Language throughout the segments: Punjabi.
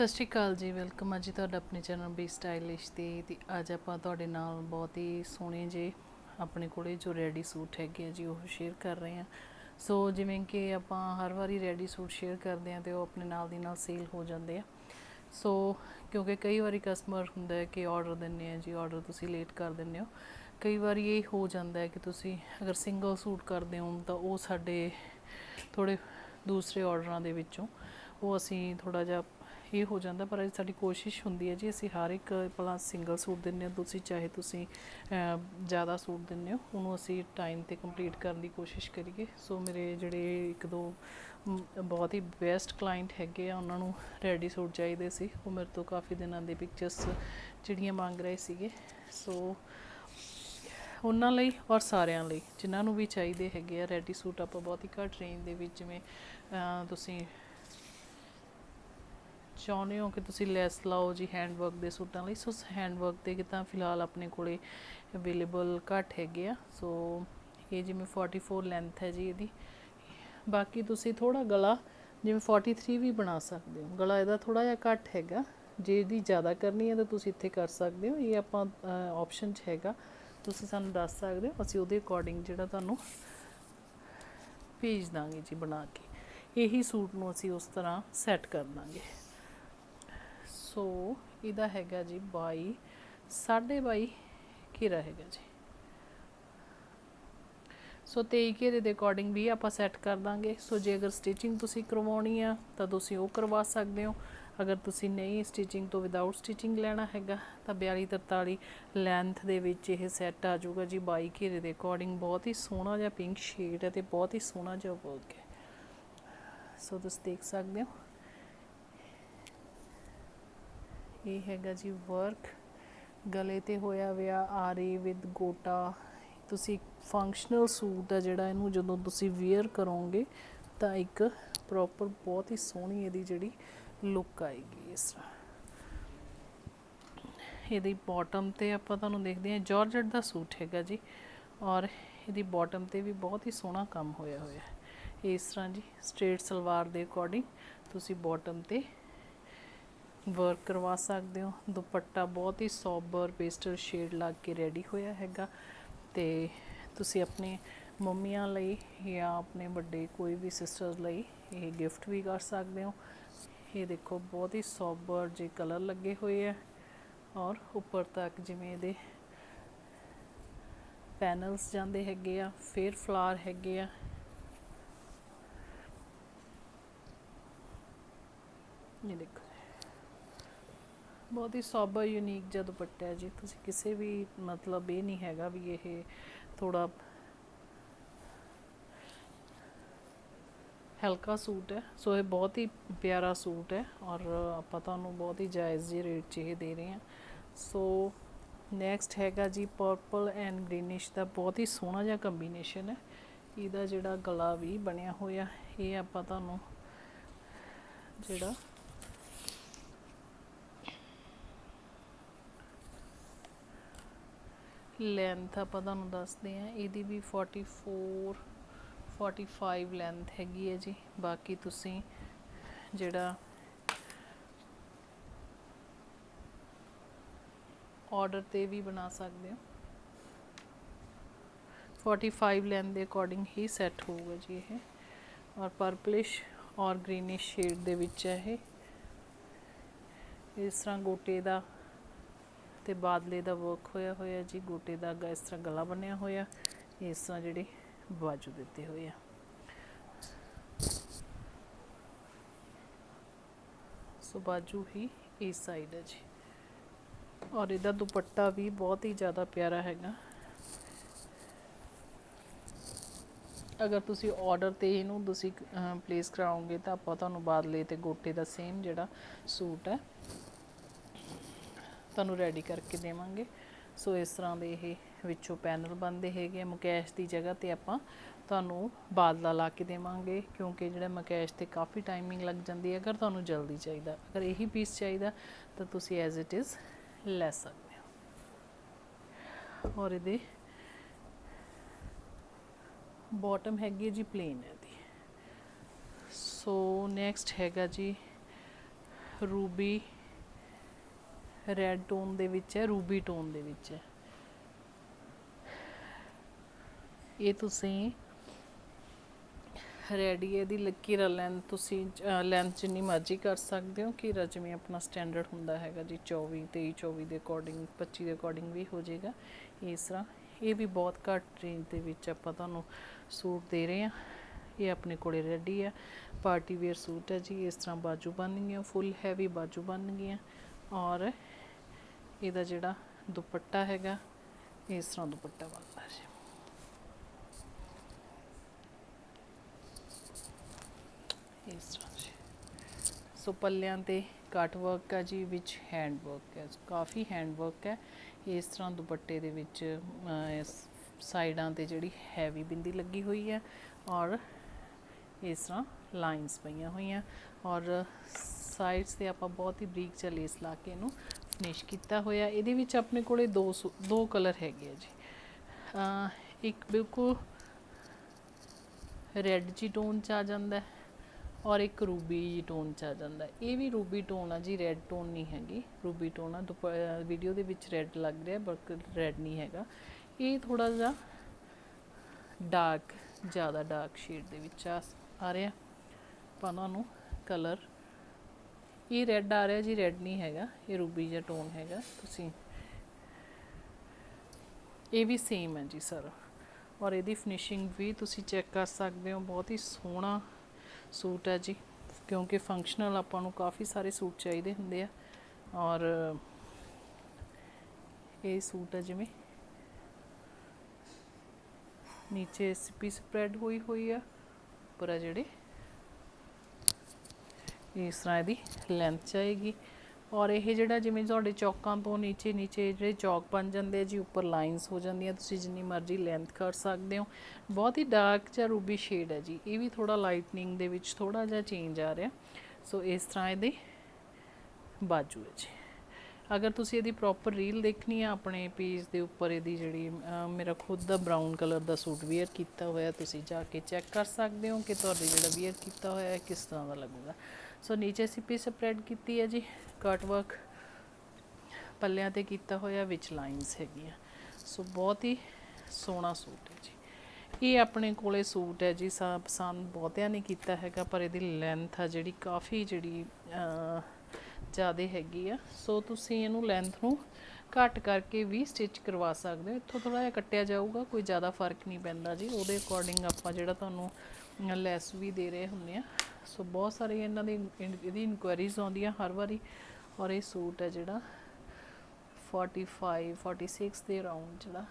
ਸਤਿ ਸ਼੍ਰੀ ਅਕਾਲ ਜੀ, ਵੈਲਕਮ ਆ ਜੀ ਤੁਹਾਡਾ ਆਪਣੇ ਚੈਨਲ ਬੀ ਸਟਾਈਲਿਸ਼ ਤੇ। ਤੇ ਅੱਜ ਆਪਾਂ ਤੁਹਾਡੇ ਨਾਲ ਬਹੁਤ ਹੀ ਸੋਹਣੇ ਜੇ ਆਪਣੇ ਕੋਲੇ ਜੋ ਰੈਡੀ ਸੂਟ ਹੈਗੇ ਆ ਜੀ, ਉਹ ਸ਼ੇਅਰ ਕਰ ਰਹੇ ਹਾਂ। ਸੋ ਜਿਵੇਂ ਕਿ ਆਪਾਂ ਹਰ ਵਾਰੀ ਰੈਡੀ ਸੂਟ ਸ਼ੇਅਰ ਕਰਦੇ ਹਾਂ ਤੇ ਉਹ ਆਪਣੇ ਨਾਲ ਦੀ ਨਾਲ ਸੇਲ ਹੋ ਜਾਂਦੇ ਆ। ਸੋ ਕਿਉਂਕਿ ਕਈ ਵਾਰੀ ਕਸਟਮਰ ਹੁੰਦਾ ਹੈ ਕਿ ਆਰਡਰ ਦਿੰਨੇ ਆ ਜੀ ਆਰਡਰ ਤੁਸੀਂ ਲੇਟ ਕਰ ਦਿੰਦੇ ਹੋ। ਕਈ ਵਾਰੀ ਇਹ ਹੋ ਜਾਂਦਾ ਹੈ ਕਿ ਤੁਸੀਂ ਅਗਰ ਸਿੰਗਲ ਸੂਟ ਕਰਦੇ ਹੋ ਤਾਂ ਉਹ ਸਾਡੇ ਥੋੜੇ ਦੂਸਰੇ ਆਰਡਰਾਂ ਦੇ ਵਿੱਚੋਂ ਉਹ ਅਸੀਂ ਥੋੜਾ ਜਿਹਾ ਇਹ ਹੋ ਜਾਂਦਾ, ਪਰ ਸਾਡੀ ਕੋਸ਼ਿਸ਼ ਹੁੰਦੀ ਹੈ ਜੀ, ਅਸੀਂ ਹਰ ਇੱਕ ਭਲਾ ਸਿੰਗਲ ਸੂਟ ਦਿੰਨੇ ਹਾਂ, ਤੁਸੀਂ ਚਾਹੇ ਤੁਸੀਂ ਜ਼ਿਆਦਾ ਸੂਟ ਦਿੰਨੇ ਹੋ, ਉਹਨੂੰ ਅਸੀਂ ਟਾਈਮ ਤੇ ਕੰਪਲੀਟ ਕਰਨ ਦੀ ਕੋਸ਼ਿਸ਼ ਕਰੀਏ। ਸੋ ਮੇਰੇ ਜਿਹੜੇ ਇੱਕ ਦੋ ਬਹੁਤ ਹੀ ਬੈਸਟ ਕਲਾਇੰਟ ਹੈਗੇ ਆ, ਉਹਨਾਂ ਨੂੰ ਰੈਡੀ ਸੂਟ ਚਾਹੀਦੇ ਸੀ। ਉਹ ਮੇਰੇ ਤੋਂ ਕਾਫੀ ਦਿਨਾਂ ਦੇ ਪਿਕਚਰਸ ਜਿਹੜੀਆਂ ਮੰਗ ਰਹੇ ਸੀਗੇ। ਸੋ ਉਹਨਾਂ ਲਈ ਔਰ ਸਾਰਿਆਂ ਲਈ, ਜਿਨ੍ਹਾਂ ਨੂੰ ਵੀ ਚਾਹੀਦੇ ਹੈਗੇ ਆ ਰੈਡੀ ਸੂਟ, ਆਪਾਂ ਬਹੁਤ ਹੀ ਘੱਟ ਰੇਂਜ ਦੇ ਵਿੱਚ ਜਿਵੇਂ ਤੁਸੀਂ ਚਾਹੁੰਦੇ ਹੋ ਕਿ ਤੁਸੀਂ ਲੈਸ ਲਾਓ ਜੀ ਹੈਂਡਵਰਕ ਦੇ ਸੂਟਾਂ ਲਈ? ਸੋ ਹੈਂਡ ਵਰਕ ਦੇ ਕਿਤਾ ਫਿਲਹਾਲ ਆਪਣੇ ਕੋਲੇ ਅਵੇਲੇਬਲ ਘੱਟ ਹੈਗੇ ਆ। ਸੋ ਇਹ ਜਿਵੇਂ 44 ਲੈਂਥ ਹੈ ਜੀ ਇਹਦੀ। ਬਾਕੀ ਤੁਸੀਂ ਥੋੜਾ ਗਲਾ ਜਿਵੇਂ 43 ਵੀ ਬਣਾ ਸਕਦੇ ਹੋ। ਗਲਾ ਇਹਦਾ ਥੋੜਾ ਜਿਹਾ ਘੱਟ ਹੈਗਾ। ਜੇ ਇਹਦੀ ਜ਼ਿਆਦਾ ਕਰਨੀ ਹੈ ਤਾਂ ਤੁਸੀਂ ਇੱਥੇ ਕਰ ਸਕਦੇ ਹੋ। ਇਹ ਆਪਾਂ ਆਪਸ਼ਨ 'ਚ ਹੈਗਾ। ਤੁਸੀਂ ਸਾਨੂੰ ਦੱਸ ਸਕਦੇ ਹੋ। ਅਸੀਂ ਉਹਦੇ ਅਕੋਰਡਿੰਗ ਜਿਹੜਾ ਤੁਹਾਨੂੰ ਭੇਜ ਦਾਂਗੇ ਜੀ ਬਣਾ ਕੇ। ਇਹੀ ਸੂਟ ਨੂੰ ਅਸੀਂ ਉਸ ਤਰ੍ਹਾਂ ਸੈੱਟ ਕਰ ਦਾਂਗੇ। ਸੋ, ਇਹਦਾ ਹੈਗਾ ਜੀ 22 22.5 ਘੇਰਾ ਹੈਗਾ ਜੀ। ਸੋ 23 ਘੇਰੇ ਦੇ ਅਕੋਰਡਿੰਗ ਵੀ ਆਪਾਂ ਸੈੱਟ ਕਰ ਦਾਂਗੇ। ਸੋ ਜੇ ਅਗਰ ਸਟਿਚਿੰਗ ਤੁਸੀਂ ਕਰਵਾਉਣੀ ਆ, ਤਾਂ ਤੁਸੀਂ ਉਹ ਕਰਵਾ ਸਕਦੇ ਹੋ। ਅਗਰ ਤੁਸੀਂ ਨਹੀਂ ਸਟਿਚਿੰਗ ਤੋਂ ਵਿਦਆਊਟ ਸਟਿਚਿੰਗ ਲੈਣਾ ਹੈਗਾ, ਤਾਂ 42 43 ਲੈਂਥ ਦੇ ਵਿੱਚ ਇਹ ਸੈੱਟ ਆ ਜਾਊਗਾ ਜੀ 22 ਘੇਰੇ ਦੇ ਅਕੋਰਡਿੰਗ ਬਹੁਤ ਹੀ ਸੋਹਣਾ ਜਿਹਾ ਪਿੰਕ ਸ਼ੇਡ ਹੈ ਤੇ ਬਹੁਤ ਹੀ ਸੋਹਣਾ ਜਿਹਾ ਵਰਕ ਹੈ। ਸੋ ਤੁਸੀਂ ਦੇਖ ਸਕਦੇ ਹੋ। ਇਹ ਹੈਗਾ ਜੀ ਵਰਕ ਗਲੇ ਤੇ ਹੋਇਆ ਹੋਇਆ ਆਰੇ ਵਿਦ ਗੋਟਾ। ਤੁਸੀਂ ਫੰਕਸ਼ਨਲ ਸੂਟ ਹੈ ਜਿਹੜਾ ਇਹਨੂੰ ਜਦੋਂ ਤੁਸੀਂ ਵੇਅਰ ਕਰੋਗੇ, ਤਾਂ ਇੱਕ ਪ੍ਰੋਪਰ ਬਹੁਤ ਹੀ ਸੋਹਣੀ ਇਹਦੀ ਜਿਹੜੀ ਲੁੱਕ ਆਏਗੀ ਇਸ ਤਰ੍ਹਾਂ। ਇਹਦੀ ਬਾਟਮ ਤੇ ਆਪਾਂ ਤੁਹਾਨੂੰ ਦੇਖਦੇ ਹਾਂ ਜਾਰਜਟ ਦਾ ਸੂਟ ਹੈਗਾ ਜੀ। ਔਰ ਇਹਦੀ ਬਾਟਮ ਤੇ ਵੀ ਬਹੁਤ ਹੀ ਸੋਹਣਾ ਕੰਮ ਹੋਇਆ ਹੋਇਆ। ਹੈ ਇਸ ਤਰ੍ਹਾਂ ਜੀ ਸਟ੍ਰੇਟ ਸਲਵਾਰ ਦੇ ਅਕੋਰਡਿੰਗ ਤੁਸੀਂ ਬਾਟਮ ਤੇ ਵਰਕ ਕਰਵਾ ਸਕਦੇ ਹੋ। ਦੁਪੱਟਾ ਬਹੁਤ ਹੀ ਸੋਬਰ ਪੇਸਟਲ ਸ਼ੇਡ ਲੱਗ ਕੇ ਰੈਡੀ ਹੋਇਆ ਹੈਗਾ। ਤੇ ਤੁਸੀਂ ਆਪਣੇ ਮੰਮੀਆਂ ਲਈ ਜਾਂ ਆਪਣੇ ਵੱਡੇ ਕੋਈ ਵੀ ਸਿਸਟਰਸ ਲਈ ਇਹ ਗਿਫਟ ਵੀ ਕਰ ਸਕਦੇ ਹੋ। ਇਹ ਦੇਖੋ, ਬਹੁਤ ਹੀ ਸੋਬਰ ਜੇ ਕਲਰ ਲੱਗੇ ਹੋਏ ਆ। ਔਰ ਉੱਪਰ ਤੱਕ ਜਿਵੇਂ ਇਹਦੇ ਪੈਨਲਸ ਜਾਂਦੇ ਹੈਗੇ ਆ, ਫਿਰ ਫਲਾਰ ਹੈਗੇ ਆ। ਇਹ ਦੇਖੋ। ਬਹੁਤ ਹੀ ਸੋਬਰ ਯੂਨੀਕ ਜਿਹਾ ਦੁਪੱਟਾ ਹੈ ਜੀ। ਤੁਸੀਂ ਕਿਸੇ ਵੀ ਮਤਲਬ ਇਹ ਨਹੀਂ ਹੈਗਾ ਵੀ ਇਹ ਥੋੜਾ ਹਲਕਾ ਸੂਟ ਹੈ। ਸੋ ਇਹ ਬਹੁਤ ਹੀ ਪਿਆਰਾ ਸੂਟ ਹੈ ਔਰ ਆਪਾਂ ਤੁਹਾਨੂੰ ਬਹੁਤ ਹੀ ਜਾਇਜ਼ ਜਿਹੇ ਰੇਟ 'ਚ ਇਹ ਦੇ ਰਹੇ ਹਾਂ। ਸੋ ਨੈਕਸਟ ਹੈਗਾ ਜੀ ਪਰਪਲ ਐਂਡ ਗ੍ਰੀਨਿਸ਼ ਦਾ ਬਹੁਤ ਹੀ ਸੋਹਣਾ ਜਿਹਾ ਕੰਬੀਨੇਸ਼ਨ ਹੈ। ਇਹਦਾ ਜਿਹੜਾ ਗਲਾ ਵੀ ਬਣਿਆ ਹੋਇਆ, ਇਹ ਆਪਾਂ ਤੁਹਾਨੂੰ ਜਿਹੜਾ ਲੈਂਥ ਆਪਾਂ ਤੁਹਾਨੂੰ ਦੱਸਦੇ ਹਾਂ, ਇਹਦੀ ਵੀ 44 45 ਲੈਂਥ ਹੈਗੀ ਹੈ ਜੀ। ਬਾਕੀ ਤੁਸੀਂ ਜਿਹੜਾ ਆਰਡਰ ਤੇ ਵੀ ਬਣਾ ਸਕਦੇ ਹੋ। 45 ਲੈਂਥ ਦੇ ਅਕੋਰਡਿੰਗ ਹੀ ਸੈੱਟ ਹੋਊਗਾ ਜੀ ਇਹ। ਔਰ ਪਰਪਲਿਸ਼ ਔਰ ਗ੍ਰੀਨਿਸ਼ ਸ਼ੇਡ ਦੇ ਵਿੱਚ ਹੈ ਇਹ। ਇਸ ਤਰ੍ਹਾਂ ਗੋਟੇ ਦਾ ਤੇ ਬਾਦਲੇ ਦਾ ਵਰਕ ਹੋਇਆ ਹੋਇਆ ਜੀ, ਗੋਟੇ ਦਾ ਗਾ, ਇਸ ਤਰ੍ਹਾਂ ਗਲਾ ਬਣਿਆ ਹੋਇਆ, ਇਸ ਤਰ੍ਹਾਂ ਜਿਹੜੇ ਬਾਜੂ ਦਿੱਤੇ ਹੋਏ ਆ। ਸੋ ਬਾਜੂ ਹੀ ਇਸ ਸਾਈਡ ਹੈ ਜੀ। ਔਰ ਇਹਦਾ ਦੁਪੱਟਾ ਵੀ ਬਹੁਤ ਹੀ ਜ਼ਿਆਦਾ ਪਿਆਰਾ ਹੈਗਾ। ਅਗਰ ਤੁਸੀਂ ਆਰਡਰ ਤੇ ਇਹਨੂੰ ਤੁਸੀਂ ਪਲੇਸ ਕਰਾਓਗੇ ਤਾਂ ਆਪਾਂ ਤੁਹਾਨੂੰ ਬਾਦਲੇ ਤੇ ਗੋਟੇ ਦਾ ਸੇਮ ਜਿਹੜਾ ਸੂਟ ਹੈ ਤੁਹਾਨੂੰ ਰੈਡੀ ਕਰਕੇ ਦੇਵਾਂਗੇ। ਸੋ ਇਸ ਤਰ੍ਹਾਂ ਦੇ ਇਹ ਵਿੱਚੋਂ ਪੈਨਲ ਬਣਦੇ ਹੈਗੇ ਆ। ਮੁਕੈਸ਼ ਦੀ ਜਗ੍ਹਾ ਤੇ ਆਪਾਂ ਤੁਹਾਨੂੰ ਬਾਦਲਾ ਲਾ ਕੇ ਦੇਵਾਂਗੇ, ਕਿਉਂਕਿ ਜਿਹੜਾ ਮੁਕੈਸ਼ ਤੇ ਕਾਫੀ ਟਾਈਮਿੰਗ ਲੱਗ ਜਾਂਦੀ ਹੈ। ਅਗਰ ਤੁਹਾਨੂੰ ਜਲਦੀ ਚਾਹੀਦਾ, ਅਗਰ ਇਹੀ ਪੀਸ ਚਾਹੀਦਾ, ਤਾਂ ਤੁਸੀਂ ਐਜ਼ ਇਟ ਇਜ਼ ਲੈ ਸਕਦੇ ਹੋ। ਔਰ ਇਹਦੇ ਬਾਟਮ ਹੈਗੀ ਹੈ ਜੀ ਪਲੇਨ ਹੈ ਦੀ ਸੋ ਨੈਕਸਟ ਹੈਗਾ ਜੀ ਰੂਬੀ ਰੈੱਡ ਟੋਨ ਦੇ ਵਿੱਚ ਹੈ ਰੂਬੀ ਟੋਨ ਦੇ ਵਿੱਚ ਹੈ। ਇਹ ਤੁਸੀਂ ਰੈਡੀ ਇਹਦੀ ਲਕੀਰ ਲੈਂਥ ਤੁਸੀਂ ਲੈਂਥ ਜਿੰਨੀ ਮਰਜ਼ੀ ਕਰ ਸਕਦੇ ਹੋ ਕਿ ਜਿਵੇਂ ਆਪਣਾ ਸਟੈਂਡਰਡ ਹੁੰਦਾ ਹੈਗਾ ਜੀ 24 23 24 ਦੇ ਅਕੋਰਡਿੰਗ 25 ਦੇ ਅਕੋਰਡਿੰਗ ਵੀ ਹੋ ਜਾਏਗਾ। ਇਸ ਤਰ੍ਹਾਂ, ਇਹ ਵੀ ਬਹੁਤ ਘੱਟ ਰੇਂਜ ਦੇ ਵਿੱਚ ਆਪਾਂ ਤੁਹਾਨੂੰ ਸੂਟ ਦੇ ਰਹੇ ਹਾਂ। ਇਹ ਆਪਣੇ ਕੋਲੇ ਰੈਡੀ ਹੈ। ਪਾਰਟੀ ਵੇਅਰ ਸੂਟ ਹੈ ਜੀ, ਇਸ ਤਰ੍ਹਾਂ ਬਾਜੂ ਬਣ ਗਈਆਂ ਫੁੱਲ ਹੈਵੀ ਬਾਜੂ ਬਣ ਗਈਆਂ। ਔਰ ਇਹਦਾ ਜਿਹੜਾ ਦੁਪੱਟਾ ਹੈਗਾ, ਇਸ ਤਰ੍ਹਾਂ ਦੁਪੱਟਾ ਬਣਦਾ ਜੀ। ਇਸ ਤਰ੍ਹਾਂ ਜੀ। ਸੋ ਪੱਲਿਆਂ ਤੇ ਕੱਟ ਵਰਕ ਹੈ ਜੀ, ਵਿੱਚ ਹੈਂਡ ਵਰਕ ਹੈ ਕਾਫੀ ਹੈਂਡ ਵਰਕ ਹੈ ਇਸ ਤਰ੍ਹਾਂ ਦੁਪੱਟੇ ਦੇ ਵਿੱਚ ਸਾਈਡਾਂ ਤੇ ਜਿਹੜੀ ਹੈਵੀ ਬਿੰਦੀ ਲੱਗੀ ਹੋਈ ਹੈ ਔਰ ਇਸ ਤਰ੍ਹਾਂ ਲਾਈਨਸ ਪਈਆਂ ਹੋਈਆਂ। ਔਰ ਸਾਈਡਸ ਤੇ ਆਪਾਂ ਬਹੁਤ ਹੀ ਬਰੀਕ ਜਿਹਾ ਲੇਸ ਲਾ ਕੇ ਇਹਨੂੰ ਫਿਨਿਸ਼ ਕੀਤਾ ਹੋਇਆ, ਇਹਦੇ ਵਿੱਚ ਆਪਣੇ ਕੋਲੇ ਦੋ ਸੂ- ਦੋ ਕਲਰ ਹੈਗੇ ਆ ਜੀ। ਇੱਕ ਬਿਲਕੁਲ ਰੈੱਡ ਜੀ ਟੋਨ ਚ ਆ ਜਾਂਦਾ ਔਰ ਇੱਕ ਰੂਬੀ ਜੀ ਟੋਨ ਚ ਆ ਜਾਂਦਾ ਇਹ ਵੀ ਰੂਬੀ ਟੋਨ ਆ ਜੀ, ਰੈੱਡ ਟੋਨ ਨਹੀਂ ਹੈਗੀ। ਰੂਬੀ ਟੋਨ ਆ ਵੀਡੀਓ ਦੇ ਵਿੱਚ ਰੈੱਡ ਲੱਗ ਰਿਹਾ, ਬਟ ਰੈੱਡ ਨਹੀਂ ਹੈਗਾ। ਇਹ ਥੋੜਾ ਜਿਹਾ ਡਾਰਕ, ਜ਼ਿਆਦਾ ਡਾਰਕ ਸ਼ੇਡ ਦੇ ਵਿੱਚ ਆ ਆ ਰਿਹਾ। ਆਪਾਂ ਉਹਨਾਂ ਨੂੰ ਕਲਰ ਇਹ ਰੈੱਡ ਆ ਰਿਹਾ ਜੀ ਰੈੱਡ ਨਹੀਂ ਹੈਗਾ, ਇਹ ਰੂਬੀ ਜਿਹਾ ਟੋਨ ਹੈਗਾ, ਤੁਸੀਂ ਇਹ ਵੀ ਸੇਮ ਹੈ ਜੀ ਸਰ ਔਰ ਇਹਦੀ ਫਿਨਿਸ਼ਿੰਗ ਵੀ ਤੁਸੀਂ ਚੈੱਕ ਕਰ ਸਕਦੇ ਹੋ, ਬਹੁਤ ਹੀ ਸੋਹਣਾ ਸੂਟ ਹੈ ਜੀ, ਕਿਉਂਕਿ ਫੰਕਸ਼ਨਲ ਆਪਾਂ ਨੂੰ ਕਾਫੀ ਸਾਰੇ ਸੂਟ ਚਾਹੀਦੇ ਹੁੰਦੇ ਆ ਔਰ ਇਹ ਸੂਟ ਹੈ ਜਿਵੇਂ ਨੀਚੇ ਸਿੱਪੀ ਸਪਰੈਡ ਹੋਈ ਹੋਈ ਆ, ਉੱਪਰ ਆ ਜਿਹੜੇ ਇਸ ਤਰ੍ਹਾਂ ਇਹਦੀ ਲੈਂਥ ਚਾਹੀਗੀ ਔਰ ਇਹ ਜਿਹੜਾ ਜਿਵੇਂ ਤੁਹਾਡੇ ਚੌਕਾਂ ਤੋਂ ਨੀਚੇ ਨੀਚੇ ਜਿਹੜੇ ਚੌਕ ਬਣ ਜਾਂਦੇ ਆ ਜੀ, ਉੱਪਰ ਲਾਈਨਸ ਹੋ ਜਾਂਦੀਆਂ, ਤੁਸੀਂ ਜਿੰਨੀ ਮਰਜ਼ੀ ਲੈਂਥ ਕਰ ਸਕਦੇ ਹੋ। ਬਹੁਤ ਹੀ ਡਾਰਕ ਜਾਂ ਰੂਬੀ ਸ਼ੇਡ ਹੈ ਜੀ। ਇਹ ਵੀ ਥੋੜਾ ਲਾਈਟਨਿੰਗ ਦੇ ਵਿੱਚ ਥੋੜਾ ਜਿਹਾ ਚੇਂਜ ਆ ਰਿਹਾ। ਸੋ ਇਸ ਤਰ੍ਹਾਂ ਇਹਦੇ ਬਾਜੂ ਹੈ ਜੀ। ਅਗਰ ਤੁਸੀਂ ਇਹਦੀ ਪ੍ਰੋਪਰ ਰੀਲ ਦੇਖਣੀ ਆ, ਆਪਣੇ ਪੇਜ ਦੇ ਉੱਪਰ ਇਹਦੀ ਜਿਹੜੀ ਮੇਰਾ ਖੁਦ ਦਾ ਬਰਾਊਨ ਕਲਰ ਦਾ ਸੂਟ ਵੇਅਰ ਕੀਤਾ ਹੋਇਆ, ਤੁਸੀਂ ਜਾ ਕੇ ਚੈੱਕ ਕਰ ਸਕਦੇ ਹੋ ਕਿ ਤੁਹਾਡੇ ਜਿਹੜਾ ਵੇਅਰ ਕੀਤਾ ਹੋਇਆ ਕਿਸ ਤਰ੍ਹਾਂ ਦਾ ਲੱਗੂਗਾ। ਸੋ ਨੀਚੇ ਸਿੱਪੀ ਸਪਰੈਡ ਕੀਤੀ ਹੈ ਜੀ। ਕਟ ਵਰਕ ਪੱਲਿਆਂ ਤੇ ਕੀਤਾ ਹੋਇਆ, ਵਿੱਚ ਲਾਈਨਸ ਹੈਗੀਆਂ। ਸੋ ਬਹੁਤ ਹੀ ਸੋਹਣਾ ਸੂਟ ਹੈ ਜੀ। ਇਹ ਆਪਣੇ ਕੋਲੇ ਸੂਟ ਹੈ ਜੀ। ਸਾ ਪਸੰਦ ਬਹੁਤਿਆਂ ਨੇ ਕੀਤਾ ਹੈਗਾ, ਪਰ ਇਹਦੀ ਲੈਂਥ ਆ ਜਿਹੜੀ ਕਾਫੀ ਜਿਹੜੀ ਜ਼ਿਆਦਾ ਹੈਗੀ ਆ। ਸੋ ਤੁਸੀਂ ਇਹਨੂੰ ਲੈਂਥ ਨੂੰ ਘੱਟ ਕਰਕੇ ਵੀ ਸਟਿਚ ਕਰਵਾ ਸਕਦੇ ਹੋ। ਇੱਥੋਂ ਥੋੜਾ ਜਿਹਾ ਕੱਟਿਆ ਜਾਊਗਾ, ਕੋਈ ਜ਼ਿਆਦਾ ਫ਼ਰਕ ਨਹੀਂ ਪੈਂਦਾ ਜੀ। ਉਹਦੇ ਅਕੋਰਡਿੰਗ ਆਪਾਂ ਜਿਹੜਾ ਤੁਹਾਨੂੰ ਲੈਸ ਵੀ ਦੇ ਰਹੇ ਹੁੰਦੇ ਆ। ਸੋ ਬਹੁਤ ਸਾਰੇ ਇਹਨਾਂ ਦੀ ਇਨ- ਇਹਦੀ ਇਨਕੁਆਇਰੀਜ਼ ਆਉਂਦੀਆਂ ਹਰ ਵਾਰੀ ਔਰ ਇਹ ਸੂਟ ਹੈ ਜਿਹੜਾ 45 46 ਦੇ ਅਰਾਊਂਡ ਜਿਹੜਾ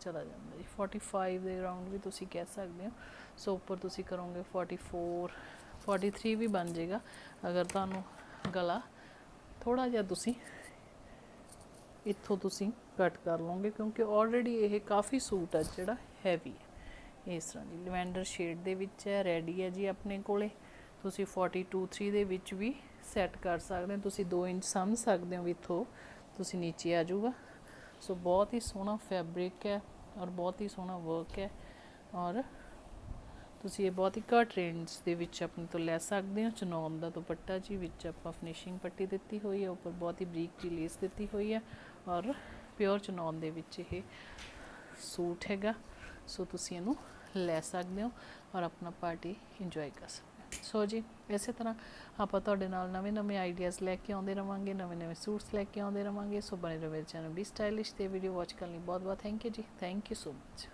ਚਲਾ ਜਾਂਦਾ ਜੀ। 45 ਦੇ ਅਰਾਊਂਡ ਵੀ ਤੁਸੀਂ ਕਹਿ ਸਕਦੇ ਹੋ। ਸੋ ਉੱਪਰ ਤੁਸੀਂ ਕਰੋਗੇ 44 43 ਵੀ ਬਣ ਜਾਏਗਾ। ਅਗਰ ਤੁਹਾਨੂੰ ਗਲਾ ਥੋੜਾ ਜਿਹਾ ਤੁਸੀਂ ਇੱਥੋਂ ਤੁਸੀਂ ਕੱਟ ਕਰ ਲਓਗੇ ਕਿਉਂਕਿ ਆਲਰੇਡੀ ਇਹ ਕਾਫੀ ਸੂਟ ਹੈ ਜਿਹੜਾ ਹੈਵੀ ਹੈ। ਇਸ ਤਰ੍ਹਾਂ ਦੀ ਲਵੈਂਡਰ ਸ਼ੇਡ ਦੇ ਵਿੱਚ ਹੈ, ਰੈਡੀ ਹੈ ਜੀ ਆਪਣੇ ਕੋਲੇ। ਤੁਸੀਂ 42 3 ਦੇ ਵਿੱਚ ਵੀ ਸੈੱਟ ਕਰ ਸਕਦੇ ਹੋ। ਤੁਸੀਂ 2 ਇੰਚ ਸਮਝ ਸਕਦੇ ਹੋ ਵੀ ਇੱਥੋਂ ਤੁਸੀਂ ਨੀਚੇ ਆ ਜਾਊਗਾ। ਸੋ ਬਹੁਤ ਹੀ ਸੋਹਣਾ ਫੈਬਰਿਕ ਹੈ ਔਰ ਬਹੁਤ ਹੀ ਸੋਹਣਾ ਵਰਕ ਹੈ ਔਰ ਤੁਸੀਂ ਇਹ ਬਹੁਤ ਹੀ ਘੱਟ ਰੇਂਜ ਦੇ ਵਿੱਚ ਆਪਣੇ ਤੋਂ ਲੈ ਸਕਦੇ ਹੋ। ਚਨੌਨ ਦਾ ਦੁਪੱਟਾ ਜੀ ਵਿੱਚ ਆਪਾਂ ਫਿਨਿਸ਼ਿੰਗ ਪੱਟੀ ਦਿੱਤੀ ਹੋਈ ਹੈ, ਉੱਪਰ ਬਹੁਤ ਹੀ ਬਰੀਕ ਜੀ ਲੇਸ ਦਿੱਤੀ ਹੋਈ ਹੈ ਔਰ ਪਿਓਰ ਚਨੌਨ ਦੇ ਵਿੱਚ ਇਹ ਸੂਟ ਹੈਗਾ। ਸੋ ਤੁਸੀਂ ਇਹਨੂੰ ਲੈ ਸਕਦੇ ਹੋ ਔਰ ਆਪਣਾ ਪਾਰਟੀ ਇੰਜੋਏ ਕਰ ਸਕਦੇ ਸੋ ਜੀ, ਇਸੇ ਤਰ੍ਹਾਂ ਆਪਾਂ ਤੁਹਾਡੇ ਨਾਲ ਨਵੇਂ ਨਵੇਂ ਆਈਡੀਆਜ਼ ਲੈ ਕੇ ਆਉਂਦੇ ਰਵਾਂਗੇ, ਨਵੇਂ ਨਵੇਂ ਸੂਟਸ ਲੈ ਕੇ ਆਉਂਦੇ ਰਵਾਂਗੇ, ਸੋ ਬਣੇ ਰਹੋ ਮੇਰੇ ਚੈਨਲ ਵੀ ਸਟਾਈਲਿਸ਼ ਤੇ ਵੀਡੀਓ ਵਾਚ ਕਰਨ ਲਈ ਬਹੁਤ ਬਹੁਤ ਥੈਂਕ ਯੂ ਜੀ ਥੈਂਕ ਯੂ ਸੋ ਮਚ